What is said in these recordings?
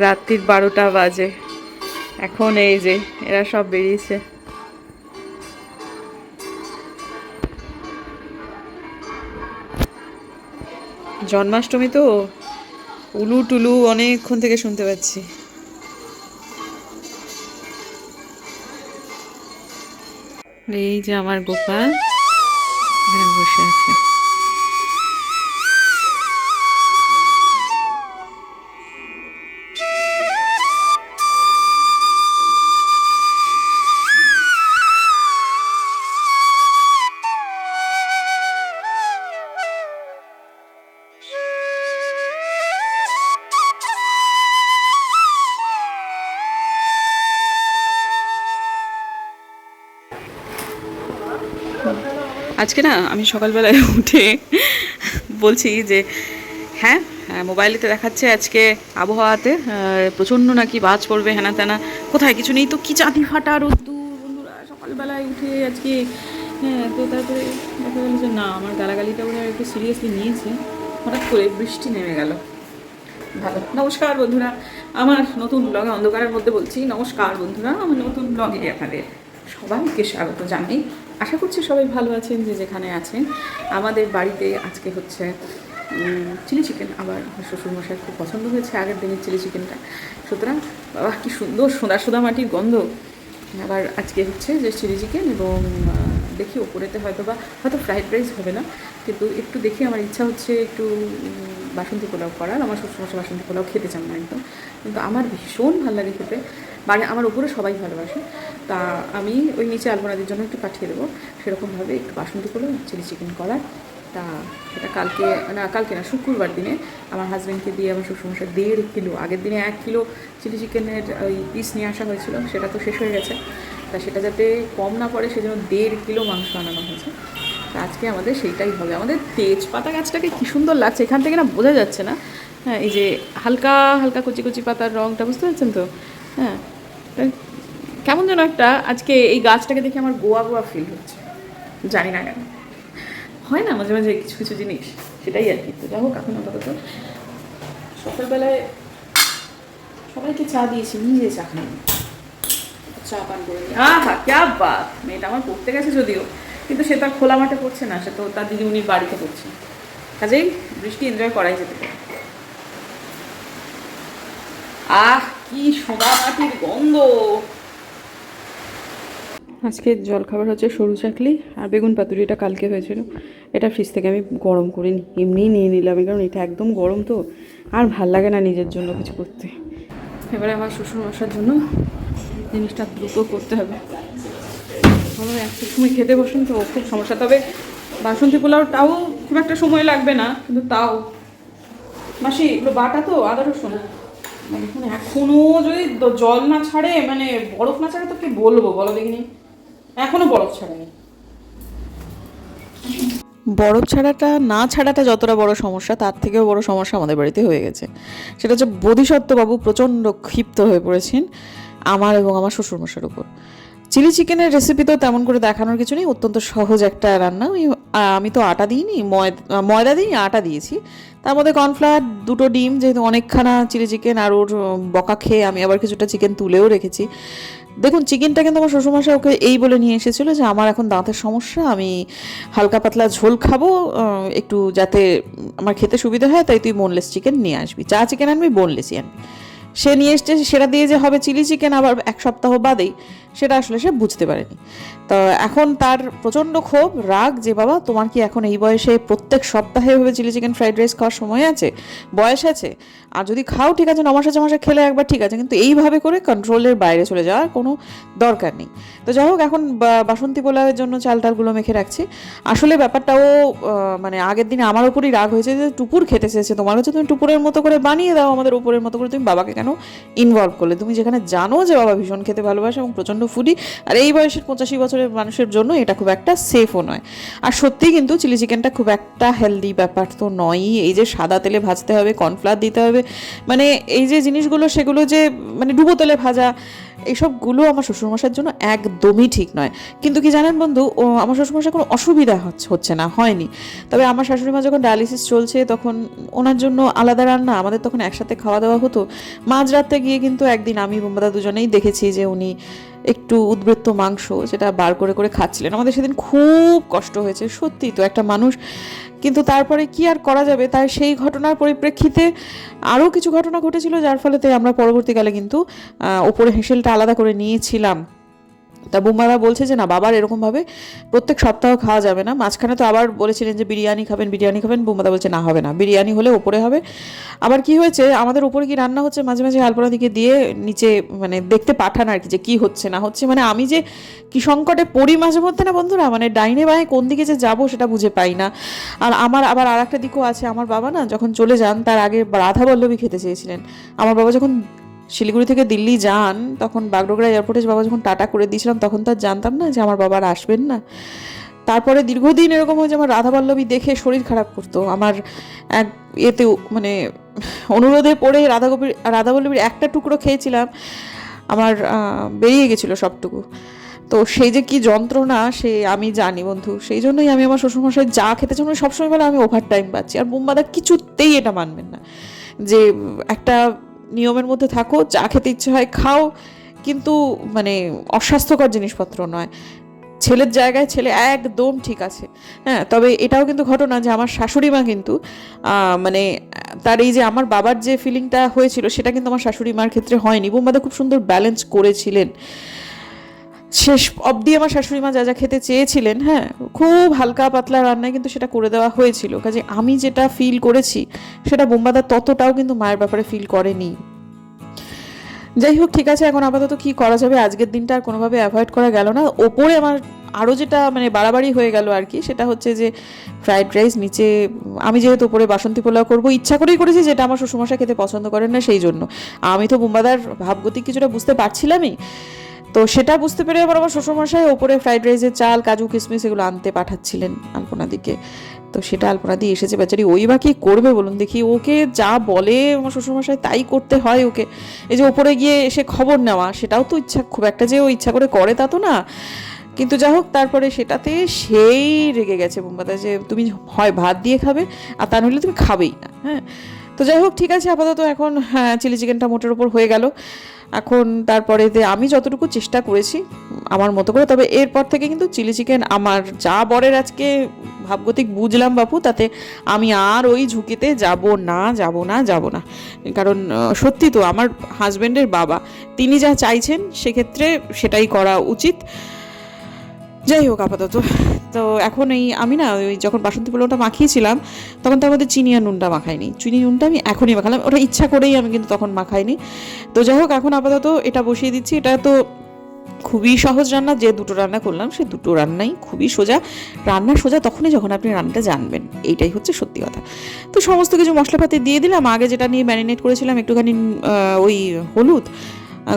রাত্রির বারোটা বাজে। এখন এই যে, এরা সব বেরিয়েছে। জন্মাষ্টমী তো? উলু টুলু অনেকক্ষণ থেকে শুনতে পাচ্ছি। এই যে আমার গোপাল বসে আছে। আজকে না আমি সকালবেলায় উঠে বলছি যে হ্যাঁ হ্যাঁ, মোবাইলেতে দেখাচ্ছে আজকে আবহাওয়াতে প্রচণ্ড নাকি বাজ পড়বে হেনা তেনা। কোথায়? কিছু নেই তো কি চাঁদি ফাটা রোদ্দুর? বন্ধুরা সকালবেলায় উঠে আজকে হ্যাঁ তো তারপরে দেখা গেলো যে না আমার গালাগালিটা ওরা একটু সিরিয়াসলি নিয়েছে। হঠাৎ করে বৃষ্টি নেমে গেল। ভালো। নমস্কার বন্ধুরা আমার নতুন ব্লগে অন্ধকারের মধ্যে বলছি নমস্কার বন্ধুরা আমার নতুন ব্লগে আপনাদের সবাইকে স্বাগত জানাই। আশা করছি সবাই ভালো আছেন, যে যেখানে আছেন। আমাদের বাড়িতে আজকে হচ্ছে চিলি চিকেন। আবার শ্বশুরমশাই খুব পছন্দ হয়েছে আগের দিনের চিলি চিকেনটা। সুতরাং বাবা কি সুন্দর সোদা সোদা মাটির গন্ধ। আবার আজকে হচ্ছে যে চিলি চিকেন এবং দেখি ওপরেতে হয়তো বা হয়তো ফ্রাইড রাইস হবে না, কিন্তু একটু দেখি আমার ইচ্ছা হচ্ছে একটু বাসন্তী পোলাও করার। আমার শ্বশুরমশাই বাসন্তী পোলাও খেতে চান না একদম। কিন্তু আমার ভীষণ ভালো লাগে খেতে। বাড়ি আমার উপরে সবাই ভালোবাসে। তা আমি ওই নিচে আলপনাদির জন্য একটু পাঠিয়ে দেবো। সেরকমভাবে একটু বাসন্তী পোলাও চিলি চিকেন করার। তা সেটা কালকে, না কালকে না, শুক্রবার দিনে আমার হাজব্যান্ডকে দিয়ে আমার শ্বশুরমশাই দেড় কিলো, আগের দিনে এক কিলো চিলি চিকেনের ওই পিস নিয়ে আসা হয়েছিল, সেটা তো শেষ হয়ে গেছে। তা সেটা যাতে কম না পড়ে, সেজন্য দেড় কিলো মাংস আনানো হয়েছে। তা আজকে আমাদের সেইটাই হবে। আমাদের তেজপাতা গাছটাকে কী সুন্দর লাগছে, এখান থেকে না বোঝা যাচ্ছে না। হ্যাঁ এই যে হালকা হালকা কচি কচি পাতার রঙটা বুঝতে পারছেন তো? হ্যাঁ কেমন যেন একটা আজকে এই গাছটাকে দেখে আমার গোয়া গোয়া ফিল হচ্ছে। জানি না কেন। হয় না মাঝে মাঝে কিছু কিছু জিনিস? সেটাই আর কি। তো যাই হোক, এখন আপাতত সকালবেলায় সবাইকে চা দিয়েছি, নিজে চা খাই চা পান করে আহা, ক্যা বাত! মেয়েটা আমার পড়তে গেছে যদিও, কিন্তু সে তার খোলা মাঠে পড়ছে না, সে তো তার দিদিমণির বাড়িতে পড়ছে। কাজেই বৃষ্টি এনজয় করাই যেতে পারে। আহ, কি সোদা মাটির গন্ধ! আজকে জলখাবার হচ্ছে সরু চাকলি আর বেগুন পাতুরিটা কালকে হয়েছিল। এটা ফ্রিজ থেকে আমি গরম করে নি, এমনিই নিয়ে নিলাম, কারণ এটা একদম গরম তো। আর ভালো লাগে না নিজের জন্য কিছু করতে। এবারে আমার শ্বশুর মশার জন্য জিনিসটা দ্রুত করতে হবে। আমার একটার সময় খেতে বসুন তো, খুব সমস্যা। তবে বাসন্তী পোলাওটাও খুব একটা সময় লাগবে না, কিন্তু তাও। মাসি, এগুলো বাটা তো, আদা রসুন। মানে এখন এখনও যদি জল না ছাড়ে মানে বরফ না ছাড়ে, তো কি বলব? বলো দেখিনি। এখনও বরফ ছাড়েনি। বরফ ছাড়াটা, না ছাড়াটা যতটা বড় সমস্যা, তার থেকেও বড় সমস্যা আমাদের বাড়িতে হয়ে গেছে। সেটা হচ্ছে বোধিসত্ত্ববাবু প্রচণ্ড ক্ষিপ্ত হয়ে পড়েছেন আমার এবং আমার শ্বশুরমশার উপর। চিলি চিকেনের রেসিপি তো তেমন করে দেখানোর কিছু নেই, অত্যন্ত সহজ একটা রান্না। আমি তো আটা দিইনি ময়দা দিইনি, আটা দিয়েছি। তার মধ্যে কর্নফ্লাওয়ার দুটো ডিম, যেহেতু অনেকখানা চিলি চিকেন আর ওর বকা খেয়ে আমি আবার কিছুটা চিকেন তুলেও রেখেছি। দেখুন চিকেনটা কিন্তু আমার শ্বশুরমশাই ওকে এই বলে নিয়ে এসেছিল যে আমার এখন দাঁতের সমস্যা, আমি হালকা পাতলা ঝোল খাব একটু যাতে আমার খেতে সুবিধা হয়, তাই তুই বোনলেস চিকেন নিয়ে আসবি। চা চিকেন আনবি বোনলেসই আনবি সে নিয়ে এসছে সেটা দিয়ে যে হবে চিলি চিকেন আবার এক সপ্তাহ বাদেই সেটা আসলে সে বুঝতে পারেনি। তো এখন তার প্রচণ্ড ক্ষোভ, রাগ যে, বাবা, তোমার কি এখন এই বয়সে প্রত্যেক সপ্তাহে এভাবে চিলি চিকেন ফ্রাইড রাইস খাওয়ার সময় আছে? বয়স আছে? আর যদি খাও, ঠিক আছে, নমাসে চমাসে খেলে একবার ঠিক আছে। কিন্তু এইভাবে করে কন্ট্রোলের বাইরে চলে যাওয়ার কোনো দরকার নেই। তো যাই হোক, এখন বাসন্তী পোলাওয়ের জন্য চাল টালগুলো মেখে রাখছি। আসলে ব্যাপারটাও মানে আগের দিনে আমার উপরই রাগ হয়েছে যে, টুপুর খেতে চেয়েছে তোমার। হচ্ছে তুমি টুপুরের মতো করে বানিয়ে দাও আমাদের উপরের মতো করে। তুমি বাবাকে কেন ইনভলভ করলে? তুমি যেখানে জানো যে, বাবা ভীষণ খেতে ভালোবাসে এবং প্রচণ্ড ফুডি আর এই বয়সের পঁচাশি বছরের মানুষের জন্য এটা খুব একটা সেফও নয়। আর সত্যি কিন্তু চিলি চিকেনটা খুব একটা হেলদি ব্যাপার তো নয়ই। এই যে সাদা তেলে ভাজতে হবে কর্নফ্লাওয়ার দিতে হবে। মানে এই যে জিনিসগুলো, সেগুলো যে মানে ডুবো তেলে ভাজা এইসবগুলো আমার শ্বশুরমশাইয়ের জন্য একদমই ঠিক নয়। কিন্তু কি জানেন বন্ধু, ও আমার শ্বশুরমশাই কোনো অসুবিধা হচ্ছে হচ্ছে না, হয়নি। তবে আমার শাশুড়ি মা যখন ডায়ালিসিস চলছে, তখন ওনার জন্য আলাদা রান্না, আমাদের তখন একসাথে খাওয়া দাওয়া হতো। মাঝরাতে গিয়ে কিন্তু একদিন আমি বোম্বাদা দুজনেই দেখেছি যে উনি একটু উদ্বৃত্ত মাংস যেটা বার করে করে খাচ্ছিলেন। আমাদের সেদিন খুব কষ্ট হয়েছে সত্যি তো একটা মানুষ কিন্তু তারপরে কি আর করা যাবে? তাই সেই ঘটনার পরিপ্রেক্ষিতে আরও কিছু ঘটনা ঘটেছিল, যার ফলেতে আমরা পরবর্তীকালে কিন্তু ওপরে হেঁসেলটা আলাদা করে নিয়েছিলাম। তা বুম্বাদা বলছে যে, না, বাবার এরকমভাবে প্রত্যেক সপ্তাহ খাওয়া যাবে না। মাঝখানে তো আবার বলেছিলেন যে, বিরিয়ানি খাবেন বিরিয়ানি খাবেন। বুম্বাদা বলছে, না, হবে না। বিরিয়ানি হলে ওপরে হবে। আবার কি হয়েছে, আমাদের উপরে কি রান্না হচ্ছে, মাঝে মাঝে আলপনা দিকে দিয়ে নিচে মানে দেখতে পাঠান আর কি যে, কী হচ্ছে, না হচ্ছে? মানে আমি যে, কি সংকটে পড়ি মাঝে মধ্যে না বন্ধুরা? মানে ডাইনে বাঁয়ে কোন দিকে যে যাব সেটা বুঝে পাই না। আর আমার আবার আর একটা দিকও আছে। আমার বাবা না যখন চলে যান, তার আগে রাধা বল্লভী খেতে চেয়েছিলেন। আমার বাবা যখন শিলিগুড়ি থেকে দিল্লি যান, তখন বাগডোগরা এয়ারপোর্টে বাবা যখন টাটা করে দিয়েছিলাম, তখন তো আর জানতাম না যে আমার বাবা আর আসবেন না। তারপরে দীর্ঘদিন এরকম হয়েছে, আমার রাধাবল্লভী দেখে শরীর খারাপ করতো। আমার এক এতে মানে অনুরোধে পড়ে রাধা গোপীর রাধাবল্লভীর একটা টুকরো খেয়েছিলাম, আমার বেরিয়ে গেছিল সবটুকু। তো সেই যে কি যন্ত্রণা, সে আমি জানি বন্ধু। সেই জন্যই আমি আমার শ্বশুরমশাই যা খেতে চাই সবসময় বলে আমি ওভার টাইম পাচ্ছি। আর বুম্বাদা কিছুতেই এটা মানবেন না। যে একটা নিয়মের মধ্যে থাকো, যা খেতে ইচ্ছে হয় খাও, কিন্তু মানে অস্বাস্থ্যকর জিনিসপত্র নয়। ছেলের জায়গায় ছেলে একদম ঠিক আছে। হ্যাঁ তবে এটাও কিন্তু ঘটনা যে আমার শাশুড়ি মা কিন্তু মানে তার এই যে আমার বাবার যে ফিলিংটা হয়েছিল, সেটা কিন্তু আমার শাশুড়ি মার ক্ষেত্রে হয়নি। বোম্বাদা খুব সুন্দর ব্যালেন্স করেছিলেন। শেষ অবধি আমার শাশুড়ি মা যা যা খেতে চেয়েছিলেন হ্যাঁ খুব হালকা পাতলা রান্নায় কিন্তু সেটা করে দেওয়া হয়েছিল। কাজে আমি যেটা ফিল করেছি, সেটা বোম্বাদা ততটাও কিন্তু মায়ের ব্যাপারে ফিল করেনি। যাই হোক, ঠিক আছে, এখন আপাতত কি করা যাবে? আজকের দিনটা আর কোনোভাবে অ্যাভয়েড করা গেল না। ওপরে আমার আরও যেটা মানে বাড়াবাড়ি হয়ে গেল আর কি, সেটা হচ্ছে যে ফ্রাইড রাইস নিচে, আমি যেহেতু ওপরে বাসন্তী পোলাও করব, ইচ্ছা করেই করেছি যেটা আমার শ্বশুরমশাই খেতে পছন্দ করেন না, সেই জন্য। আমি তো বোম্বাদার ভাবগতিক কিছুটা বুঝতে পারছিলামই। তো সেটা বুঝতে পেরে আবার আমার শ্বশুরমশাই ওপরে ফ্রাইড রাইসের চাল, কাজু কিশমিশ এগুলো আনতে পাঠাচ্ছিলেন আলপনা দিকে তো সেটা আলপনা দিয়ে এসেছে, বেচারি ওই বা কি করবে বলুন দেখি। ওকে যা বলে আমার শ্বশুরমশাই তাই করতে হয় ওকে। এই যে ওপরে গিয়ে এসে খবর নেওয়া, সেটাও তো ইচ্ছা, খুব একটা যে ও ইচ্ছা করে করে তা তো না। কিন্তু যা হোক, তারপরে সেটাতে সেই রেগে গেছে বোম্বাদা যে তুমি হয় ভাত দিয়ে খাবে, আর তা নইলে তুমি খাবেই না হ্যাঁ? তো যাই হোক, ঠিক আছে, আপাতত এখন হ্যাঁ চিলি চিকেনটা মোটের ওপর হয়ে গেল। এখন তারপরে আমি যতটুকু চেষ্টা করেছি আমার মতো করে, তবে এরপর থেকে কিন্তু চিলি চিকেন আমার যা বরের আজকে ভাবগতিক বুঝলাম বাপু, তাতে আমি আর ওই ঝুঁকিতে যাব না যাব না যাব না। কারণ সত্যি তো আমার হাজব্যান্ডের বাবা, তিনি যা চাইছেন সেক্ষেত্রে সেটাই করা উচিত। যাই হোক আপাতত। তো এখন এই আমি না, ওই যখন বাসন্তী পোলাওটা মাখিয়েছিলাম, তখন তার মধ্যে চিনি আর নুনটা মাখাইনি। চিনি নুনটা আমি এখনই মাখালাম। ওটা ইচ্ছা করেই আমি কিন্তু তখন মাখাইনি। তো যাই হোক, এখন আপাতত এটা বসিয়ে দিচ্ছি। এটা তো খুবই সহজ রান্না, যে দুটো রান্না করলাম সে দুটো রান্নাই খুবই সোজা। রান্না সোজা তখনই যখন আপনি রান্নাটা জানবেন, এইটাই হচ্ছে সত্যি কথা। তো সমস্ত কিছু মশলাপাতি দিয়ে দিলাম। আগে যেটা নিয়ে ম্যারিনেট করেছিলাম একটুখানি ওই হলুদ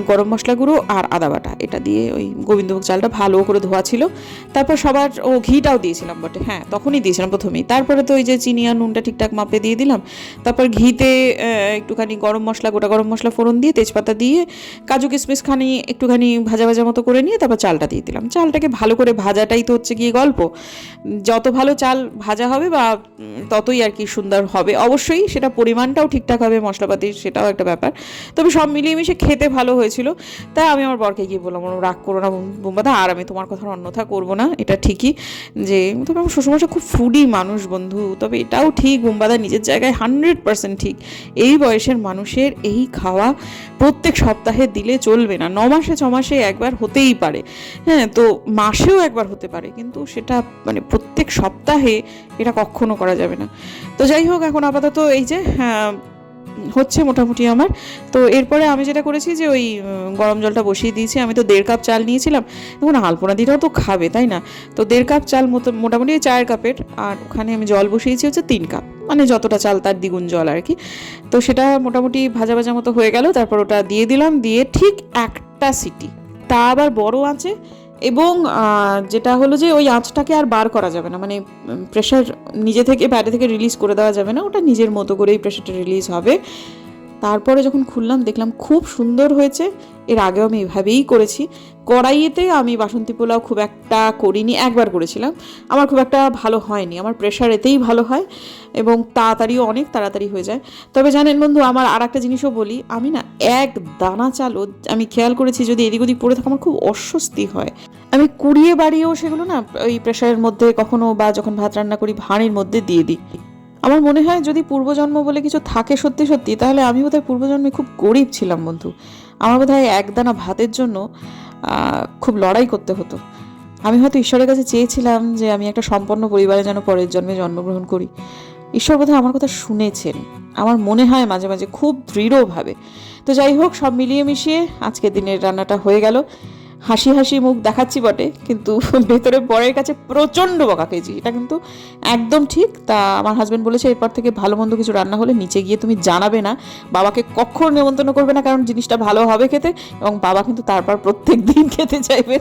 গরম মশলা গুঁড়ো আর আদা বাটা। এটা দিয়ে ওই গোবিন্দভোগ চালটা ভালো করে ধোয়া ছিল। তারপর সবার ও ঘিটাও দিয়েছিলাম বটে। হ্যাঁ তখনই দিয়েছিলাম প্রথমেই। তারপরে তো ওই যে চিনি আর নুনটা ঠিকঠাক মাপে দিয়ে দিলাম। তারপর ঘিতে একটুখানি গরম মশলা, গোটা গরম মশলা ফোড়ন দিয়ে তেজপাতা দিয়ে কাজু কিশমিশ খানি একটুখানি ভাজা ভাজা মতো করে নিয়ে তারপর চালটা দিয়ে দিলাম। চালটাকে ভালো করে ভাজাটাই তো হচ্ছে গিয়ে গল্প। যত ভালো চাল ভাজা হবে বা ততই আর কি সুন্দর হবে। অবশ্যই সেটা পরিমাণটাও ঠিকঠাক হবে, মশলাপাতির সেটাও একটা ব্যাপার। তবে সব মিলিয়ে মিশে খেতে ভালো হয়েছিল। তাই আমি আমার বরকে গিয়ে বললাম "ওরম রাগ করো না বোম্বাদা আর আমি তোমার কথার অন্যথা করব না এটা ঠিকই যে তবে আমার শ্বশুরমশাই খুব ফুডি মানুষ বন্ধু তবে এটাও ঠিক বোম্বাদা নিজের জায়গায় হান্ড্রেড পার্সেন্ট ঠিক। এই বয়সের মানুষের এই খাওয়া প্রত্যেক সপ্তাহে দিলে চলবে না ন মাসে ছ মাসে একবার হতেই পারে। হ্যাঁ তো মাসেও একবার হতে পারে কিন্তু সেটা মানে প্রত্যেক সপ্তাহে এটা কখনো করা যাবে না। তো যাই হোক এখন আপাতত এই যে হ্যাঁ, হচ্ছে মোটামুটি আমার। তো এরপরে আমি যেটা করেছি যে ওই গরম জলটা বসিয়ে দিয়েছি। আমি তো দেড় কাপ চাল নিয়েছিলাম। দেখুন আলপনা দিটাও তো খাবে, তাই না? তো দেড় কাপ চাল মতো, মোটামুটি চায়ের কাপের। আর ওখানে আমি জল বসিয়েছি হচ্ছে তিন কাপ। মানে যতটা চাল তার দ্বিগুণ জল আর কি। তো সেটা মোটামুটি ভাজা ভাজা মতো হয়ে গেল। তারপর ওটা দিয়ে দিলাম। দিয়ে ঠিক একটা সিটি। তা আবার বড় আছে এবং যেটা হলো যে ওই আঁচটাকে আর বার করা যাবে না। মানে প্রেশার নিজে থেকে, বাইরে থেকে রিলিজ করে দেওয়া যাবে না। ওটা নিজের মতো করেই প্রেশারটা রিলিজ হবে। তারপরে যখন খুললাম, দেখলাম খুব সুন্দর হয়েছে। এর আগেও আমি এভাবেই করেছি। কড়াইয়েতে আমি বাসন্তী পোলাও খুব একটা করিনি, একবার করেছিলাম। আমার খুব একটা ভালো হয়নি, আমার প্রেশার এতেই ভালো হয় এবং তাড়াতাড়িও অনেক তাড়াতাড়ি হয়ে যায়। তবে জানেন বন্ধু, আমার আর একটা জিনিসও বলি, আমি না এক দানা চালও আমি খেয়াল করেছি যদি এদিক ওদিক পড়ে থাকে, আমার খুব অস্বস্তি হয়। আমি কুড়িয়ে বাড়িয়েও সেগুলো না ওই প্রেশারের মধ্যে কখনো বা যখন ভাত রান্না করি, ভাঁড়ের মধ্যে দিয়ে দিই। আমার মনে হয় যদি পূর্বজন্ম বলে কিছু থাকে সত্যি সত্যি, তাহলে আমি বোধহয় পূর্বজন্মে খুব গরিব ছিলাম বন্ধু। আমার বোধহয় একদানা ভাতের জন্য খুব লড়াই করতে হতো। আমি হয়তো ঈশ্বরের কাছে চেয়েছিলাম যে আমি একটা সম্পন্ন পরিবারে যেন পরের জন্মে জন্মগ্রহণ করি। ঈশ্বর বোধহয় আমার কথা শুনেছেন। আমার মনে হয় মাঝে মাঝে খুব দৃঢ়ভাবে। তো যাই হোক, সব মিলিয়ে মিশিয়ে আজকের দিনের রান্নাটা হয়ে গেল। হাসি হাসি মুখ দেখাচ্ছি বটে, কিন্তু ভেতরে বরের কাছে প্রচণ্ড বকা খেয়েছি। এটা কিন্তু একদম ঠিক। তা আমার হাজব্যান্ড বলেছে, এরপর থেকে ভালো মন্দ কিছু রান্না হলে নিচে গিয়ে তুমি জানাবে না। বাবাকে কখনো নেমন্তন্ন করবে না, কারণ জিনিসটা ভালো হবে খেতে এবং বাবা কিন্তু তারপর প্রত্যেক দিন খেতে চাইবে।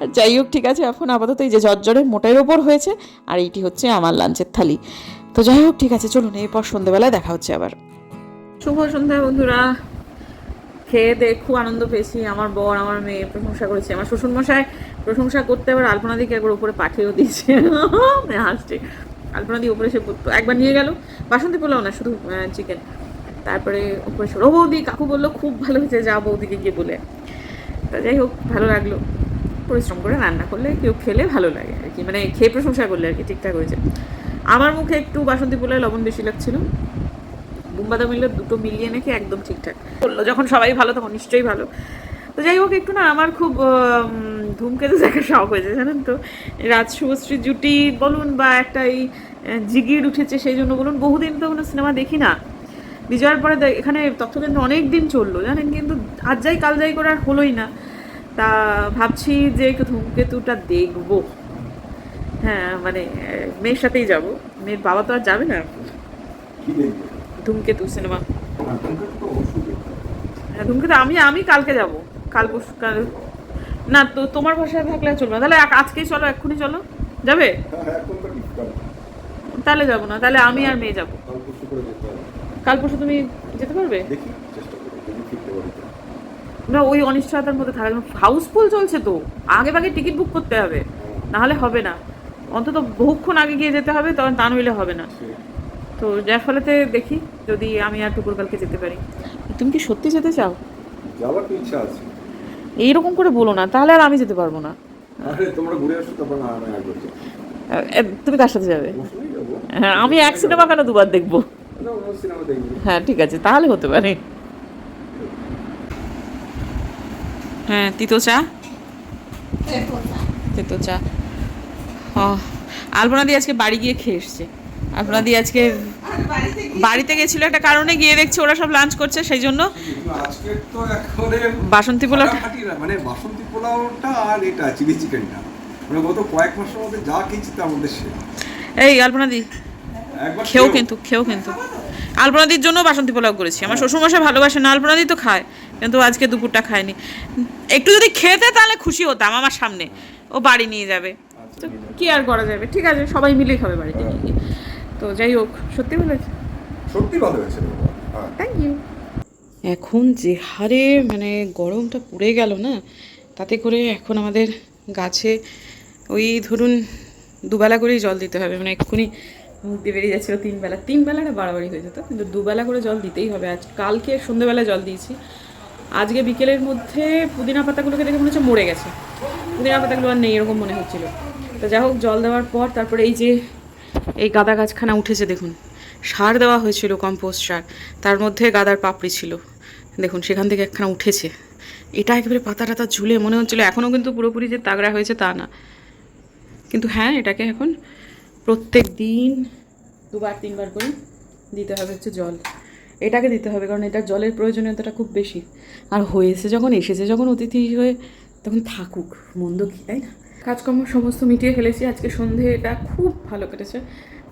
আর যাই হোক, ঠিক আছে, এখন আপাতত এই যে ঝরঝরের মোটের ওপর হয়েছে, আর এইটি হচ্ছে আমার লাঞ্চের থালি। তো যাই হোক, ঠিক আছে, চলুন, এরপর সন্ধ্যেবেলায় দেখা হচ্ছে আবার। শুভ সন্ধ্যা বন্ধুরা। খেয়ে দিয়ে খুব আনন্দ পেয়েছি। আমার বর, আমার মেয়ে প্রশংসা করেছে। আমার শ্বশুর মশাই প্রশংসা করতে আবার আলপনা দিকে একবার উপরে পাঠিয়েও দিয়েছে। মেয়ে হাসছে। আলপনা দিয়ে উপরে সে। একবার নিয়ে গেল। বাসন্তী পোলাও না, শুধু চিকেন তারপরে উপরে সে ও বৌদি, কাকু বলল, খুব ভালো হয়েছে যা বৌদিকে গিয়ে বলে। তা যাই হোক, ভালো লাগল। পরিশ্রম করে রান্না করলে কেউ খেলে ভালো লাগে আর কি। মানে খেয়ে প্রশংসা করলে আর কি, ঠিকঠাক হয়েছে। আমার মুখে একটু বাসন্তী পোলায় লবণ বেশি লাগছিল। বুম্বাদা মিললে দুটো মিলিয়ে নাকি একদম ঠিকঠাক। বলল যখন সবাই ভালো তখন নিশ্চয়ই ভালো। তো যাই হোক, একটু না আমার খুব ধূমকেতু দেখার শখ হয়েছে, জানেন তো? রাজ শুভশ্রী জুটি বলুন বা একটা এই জিগির উঠেছে সেই জন্য বলুন। বহুদিন তো কোনো সিনেমা দেখি না। বিজয়ের পরে এখানে তথ্যকেন্দ্র অনেক দিন চলল, জানেন? কিন্তু আজ যাই কাল যাই করে আর হলোই না। তা ভাবছি যে একটু ধূমকেতুটা দেখব। হ্যাঁ মানে মেয়ের সাথেই যাব। মেয়ের বাবা তো আর যাবে না। ধূমকেতু সিনেমা। হ্যাঁ ধূমকেতু আমি আমি কালকে যাব। কাল পরশু কাল না, তো তোমার ভাষায় থাকলে চলবে তাহলে আজকেই চলো, এক্ষুনি চলো। যাবে? তাহলে যাব না। তাহলে আমি আর মেয়ে যাব। কাল পরশু তুমি যেতে পারবে। না, ওই অনিশ্চয়তার মধ্যে থাকা হাউসফুল চলছে তো। আগে ভাগে টিকিট বুক করতে হবে। না হলে হবে না। অন্তত বহুক্ষণ আগে গিয়ে যেতে হবে, তখন তা নইলে হবে না। তো যার ফলেতে দেখি যদি আমি আর টুকুর কালকে যেতে পারি। তুমি কি সত্যি যেতে চাও? যাওয়ার তো ইচ্ছা আছে? এইরকম করে বলো না তাহলে আর আমি যেতে পারব না। আরে তোমরা ঘুরে আসো তারপর না আমি যাব। তুমি কার সাথে যাবে? হ্যাঁ আমি এক সিনেমা কেন দুবার দেখব? হ্যাঁ ঠিক আছে তাহলে হতে পারে। হ্যাঁ তিতো চা? তিতো চা। ও আলপনা দিয়ে আজকে বাড়ি গিয়ে খেয়ে এসছে। আলপনা দিয়ে আজকে বাড়িতে গেছিল একটা কারণে গিয়ে দেখছি ওরা সব লাঞ্চ করছে সেই জন্য তো বাসন্তী পোলাও মানে বাসন্তী পোলাওটা আর এটা চিলি চিকেনটা। মানে গত কয়েক মাসের মধ্যে যা খেয়েছি তার মধ্যে সেরা এই আলপনা দি একবার খেও খেও। কিন্তু খেও কিন্তু। আলপনাদির জন্য বাসন্তী পোলাও করেছি। আমার শ্বশুরমশাই ভালোবাসে না আলপনাদি তো খায় কিন্তু আজকে দুপুরটা খায়নি। একটু যদি খেতে তাহলে খুশি হতাম আমার সামনে। ও বাড়ি নিয়ে যাবে। তো কি আর করা যাবে? ঠিক আছে সবাই মিলেই খাবে বাড়িতে নিয়ে গিয়ে। তো যাই হোক সত্যি বলেছে? সত্যি ভালো হয়েছে। হ্যাঁ। থ্যাংক ইউ এখন যে হারে মানে গরমটা পড়ে গেল না তাতে করে এখন আমাদের গাছে ওই ধরুন দুবেলা করেই জল দিতে হবে মানে এক্ষুনি মুখ দিয়ে বেরিয়ে যাচ্ছিল তিন বেলা তিন বেলাটা বাড়াবাড়ি হয়ে যেত কিন্তু দুবেলা করে জল দিতেই হবে। আজ কালকে সন্ধ্যেবেলা জল দিয়েছি। আজকে বিকেলের মধ্যে পুদিনা পাতাগুলোকে দেখে মনে হচ্ছে মরে গেছে। পুদিনা পাতাগুলো আর নেই এরকম মনে হচ্ছিল। তো যাই হোক জল দেওয়ার পর তারপরে এই যে এই গাদা গাছখানা উঠেছে দেখুন। সার দেওয়া হয়েছিল কম্পোস্ট সার। তার মধ্যে গাদার পাপড়ি ছিল। দেখুন, সেখান থেকে একখানা উঠেছে। এটা একেবারে পাতা টাতা ঝুলে মনে হচ্ছিল এখনও কিন্তু পুরোপুরি যে তাগড়া হয়েছে তা না। কিন্তু হ্যাঁ এটাকে এখন প্রত্যেক দিন দুবার, তিনবার করে দিতে হবে হচ্ছে জল। এটাকে দিতে হবে, কারণ এটার জলের প্রয়োজনীয়তাটা খুব বেশি। আর হয়েছে যখন, এসেছে যখন অতিথি হয়ে, তখন থাকুক। মন্দ কি, তাই না? কাজকর্ম সমস্ত মিটিয়ে ফেলেছি। আজকে সন্ধে এটা খুব ভালো কেটেছে।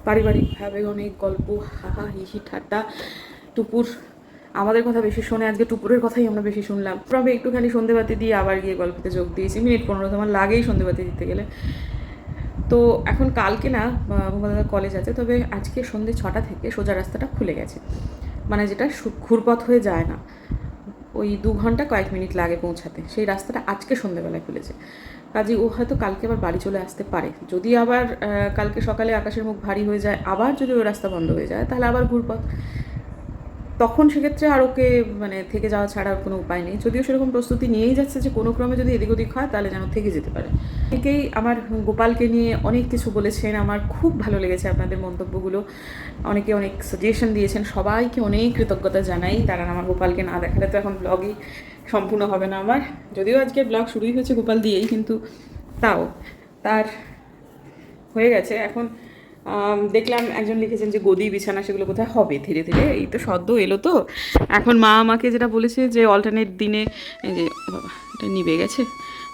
পারিবারিকভাবে অনেক গল্প, হাহা হিহি ঠাট্টা, টুপুর। আমাদের কথা বেশি শোনে, আজকে টুপুরের কথাই আমরা বেশি শুনলাম। তবে একটুখানি সন্ধেবাতি দিয়ে আবার গিয়ে গল্পতে যোগ দিয়েছি। মিনিট পনেরো তোমার লাগেই সন্ধেবাতি দিতে গেলে। তো এখন কালকে না দাদা কলেজ আছে, তবে আজকে সন্ধে ছটা থেকে সোজা রাস্তাটা খুলে গেছে। মানে যেটা ঘুরপথ হয়ে যায় না। ওই দু ঘণ্টা কয়েক মিনিট লাগে পৌঁছাতে। সেই রাস্তাটা আজকে সন্ধ্যেবেলায় খুলেছে। কাজে ও হয়তো কালকে আবার বাড়ি চলে আসতে পারে। যদি আবার কালকে সকালে আকাশের মুখ ভারী হয়ে যায়, আবার যদি ওই রাস্তা বন্ধ হয়ে যায়, তাহলে আবার ঘুরপথ। তখন সেক্ষেত্রে আর ওকে মানে থেকে যাওয়া ছাড়া আর কোনো উপায় নেই। যদিও সেরকম প্রস্তুতি নিয়েই যাচ্ছে যে কোনো ক্রমে যদি এদিক ওদিক হয়, তাহলে যেন থেকে যেতে পারে। অনেকেই আমার গোপালকে নিয়ে অনেক কিছু বলেছেন। আমার খুব ভালো লেগেছে আপনাদের মন্তব্যগুলো। অনেকে অনেক সাজেশন দিয়েছেন। সবাইকে অনেক কৃতজ্ঞতা জানাই। তারা আমার গোপালকে না দেখালে তো এখন ব্লগই সম্পূর্ণ হবে না আমার। যদিও আজকে ব্লগ শুরুই হয়েছে গোপাল দিয়েই, কিন্তু তাও, তার হয়ে গেছে। এখন দেখলাম একজন লিখেছেন যে গদি, বিছানা সেগুলো কোথায় হবে? ধীরে ধীরে এই তো সদ্য এলো তো। এখন মা আমাকে যেটা বলেছে যে অল্টারনেট দিনে যে এটা নিবে গেছে।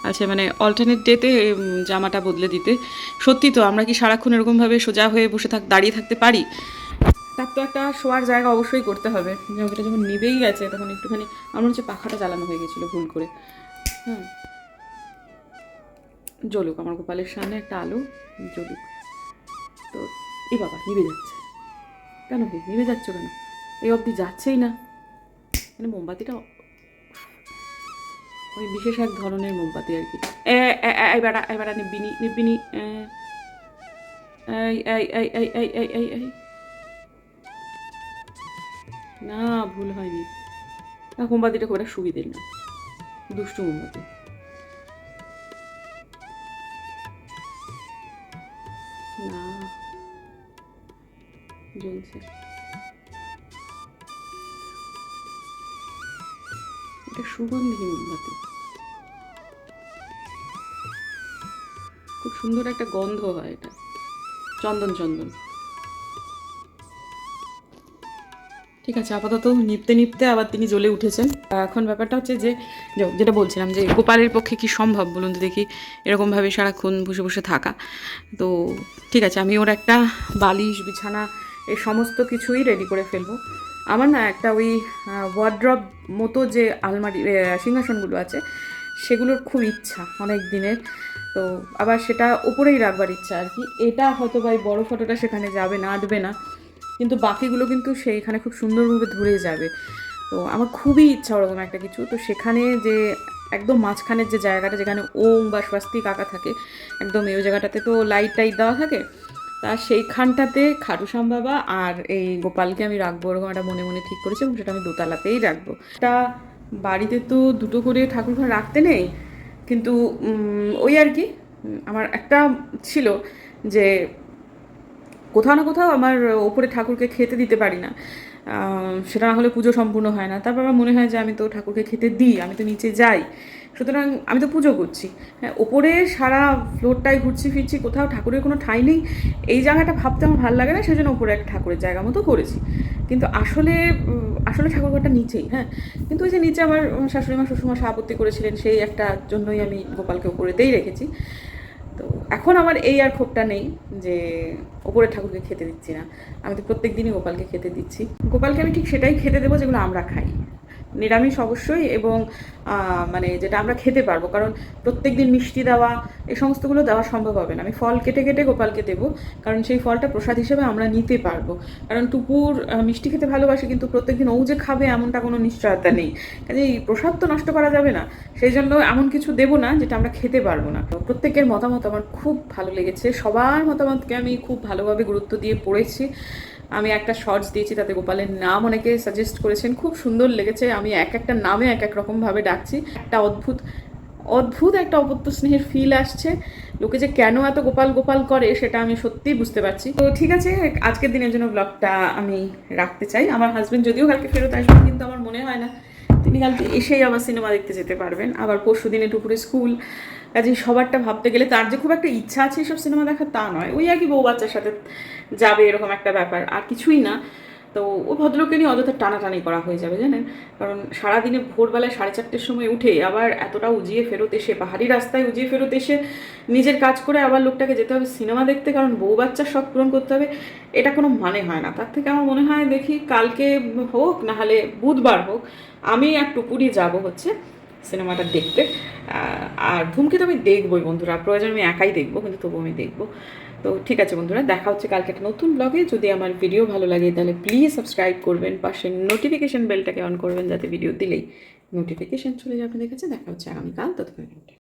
আচ্ছা মানে অল্টারনেট ডেতে জামাটা বদলে দিতে। সত্যি তো, আমরা কি সারাক্ষণ এরকমভাবে সোজা হয়ে বসে থাক, দাঁড়িয়ে থাকতে পারি? তার তো একটা শোয়ার জায়গা অবশ্যই করতে হবে। ওটা যখন নিভেই গেছে, তখন একটুখানি আমার হচ্ছে পাখাটা জ্বালানো হয়ে গেছিল ভুল করে। হ্যাঁ জ্বলুক আমার গোপালের সামনে একটা আলো জ্বলুক তো এ বাবা, নিভে যাচ্ছে। কেন হে, নিভে যাচ্ছ কেন? এই অবধি যাচ্ছেই না। মানে মোমবাতিটা ওই বিশেষ এক ধরনের মোমবাতি আর কি। এই বেড়া বেড়া নিব্বিনি নিব্বিনি এই এই এই এই এই এই এই এই। না, ভুল হয়নি। মোমবাতিটা খুব একটা সুবিধের না। দুষ্টু মোমবাতি। জ্বলছে এটা সুগন্ধি মোমবাতি খুব সুন্দর একটা গন্ধ হয় এটা চন্দন চন্দন ঠিক আছে, আপাতত নিপতে নিপতে আবার তিনি জ্বলে উঠেছেন। এখন ব্যাপারটা হচ্ছে যে, যেটা বলছিলাম যে, গোপালের পক্ষে কি সম্ভব? বলুন তো দেখি, এরকমভাবে সারাক্ষণ বসে বসে থাকা। তো ঠিক আছে, আমি ওর একটা বালিশ, বিছানা এই সমস্ত কিছুই রেডি করে ফেলব। আমার না একটা ওই ওয়ার্ড্রপ মতো যে আলমারি সিংহাসনগুলো আছে, সেগুলোর খুব ইচ্ছা অনেক দিনের। তো আবার সেটা ওপরেই রাখবার ইচ্ছা আর কি। এটা হয়তো বা এই বড় ফটোটা সেখানে যাবে না, আটবে না। কিন্তু বাকিগুলো কিন্তু সেইখানে খুব সুন্দরভাবে ধরে যাবে। তো আমার খুবই ইচ্ছা ওরকম একটা কিছু। তো সেখানে যে একদম মাঝখানের যে জায়গাটা যেখানে ওম বা স্বস্তিক আঁকা থাকে, একদম এই জায়গাটাতে তো লাইট টাইট দেওয়া থাকে তা সেইখানটাতে খাটুসাম বাবা আর এই গোপালকে আমি রাখব ওরকম একটা মনে মনে ঠিক করেছি এবং সেটা আমি দোতলাতেই রাখব। তা বাড়িতে তো দুটো করে ঠাকুর ঘর রাখতে নেই, কিন্তু ওই আর কি, আমার একটা ছিল যে কোথাও না কোথাও আমার ওপরে ঠাকুরকে খেতে দিতে পারি না। সেটা না হলে পুজো সম্পূর্ণ হয় না। তারপর আমার মনে হয় যে আমি তো ঠাকুরকে খেতে দিই, আমি তো নিচে যাই। সুতরাং আমি তো পুজো করছি। হ্যাঁ ওপরে সারা ফ্লোরটাই ঘুরছি ফিরছি, কোথাও ঠাকুরের কোনো ঠাঁই নেই। এই জায়গাটা ভাবতে আমার ভালো লাগে না, সেই জন্য ওপরে একটা ঠাকুরের জায়গা মতো করেছি। কিন্তু আসলে আসলে ঠাকুরঘরটা নিচেই হ্যাঁ। কিন্তু ওই যে নিচে আমার শাশুড়ি মা শ্বশুরমশা আপত্তি করেছিলেন, সেই একটা জন্যই আমি গোপালকে উপরেতেই রেখেছি। তো এখন আমার এই আর ক্ষোভটা নেই যে ওপরে ঠাকুরকে খেতে দিচ্ছি না। আমি তো প্রত্যেক দিনই গোপালকে খেতে দিচ্ছি। গোপালকে আমি ঠিক সেটাই খেতে দেবো যেগুলো আমরা খাই। নিরামিষ অবশ্যই এবং মানে যেটা আমরা খেতে পারব। কারণ প্রত্যেক দিন মিষ্টি দেওয়া, এই সমস্তগুলো দেওয়া সম্ভব হবে না। আমি ফল কেটে কেটে গোপালকে দেবো, কারণ সেই ফলটা প্রসাদ হিসেবে আমরা নিতে পারব। কারণ টুকুর মিষ্টি খেতে ভালোবাসে, কিন্তু প্রত্যেকদিন ও যে খাবে এমনটা কোনো নিশ্চয়তা নেই। কাজে এই প্রসাদ তো নষ্ট করা যাবে না। সেই জন্য এমন কিছু দেবো না, যেটা আমরা খেতে পারব না। প্রত্যেকের মতামত আমার খুব ভালো লেগেছে। সবার মতামতকে আমি খুব ভালোভাবে গুরুত্ব দিয়ে পড়েছি। আমি একটা শর্টস দিয়েছি, তাতে গোপালের নাম অনেকে সাজেস্ট করেছেন। খুব সুন্দর লেগেছে, আমি এক একটা নামে এক এক রকমভাবে ডাকছি। একটা অদ্ভুত অদ্ভুত একটা অপত্য স্নেহের ফিল আসছে। লোকে যে কেন এত গোপাল গোপাল করে, সেটা আমি সত্যিই বুঝতে পারছি। তো ঠিক আছে, আজকের দিনের জন্য ব্লগটা আমি রাখতে চাই। আমার হাজবেন্ড যদিও কালকে ফেরত আসবেন, কিন্তু আমার মনে হয় না। তিনি কালকে এসেই আবার সিনেমা দেখতে যেতে পারবেন। আবার পরশু দিনে দুপুরে স্কুল কাজে সবারটা ভাবতে গেলে তার যে খুব একটা ইচ্ছা আছে এইসব সিনেমা দেখার তা নয়। ওই আর কি বউ বাচ্চার সাথে যাবে এরকম একটা ব্যাপার, আর কিছুই না। তো ও ভদ্রলোককে নিয়ে অযথা টানাটানি করা হয়ে যাবে, জানেন? কারণ সারাদিনে ভোরবেলায় সাড়ে চারটের সময় উঠে আবার এতটা উজিয়ে ফেরত এসে, পাহাড়ি রাস্তায় উজিয়ে ফেরত এসে নিজের কাজ করে আবার লোকটাকে যেতে হবে সিনেমা দেখতে, কারণ বউ বাচ্চার শখ পূরণ করতে হবে, এটা কোনো মানে হয় না। তার থেকে আমার মনে হয় দেখি কালকে হোক না হলে বুধবার হোক, আমি আর টুপুরি যাব হচ্ছে সিনেমাটা দেখতে। আর ধুমকে তো আমি দেখবোই বন্ধুরা। প্রয়োজন আমি একাই দেখব, কিন্তু তবু আমি দেখব। তো ঠিক আছে বন্ধুরা, দেখা হচ্ছে কালকে একটা নতুন ব্লগে যদি আমার ভিডিও ভালো লাগে, তাহলে প্লিজ সাবস্ক্রাইব করবেন। পাশে নোটিফিকেশান বেলটাকে অন করবেন, যাতে ভিডিও দিলেই নোটিফিকেশান চলে যাবে আপনাদের কাছে দেখা হচ্ছে আগামীকাল ততক্ষণ।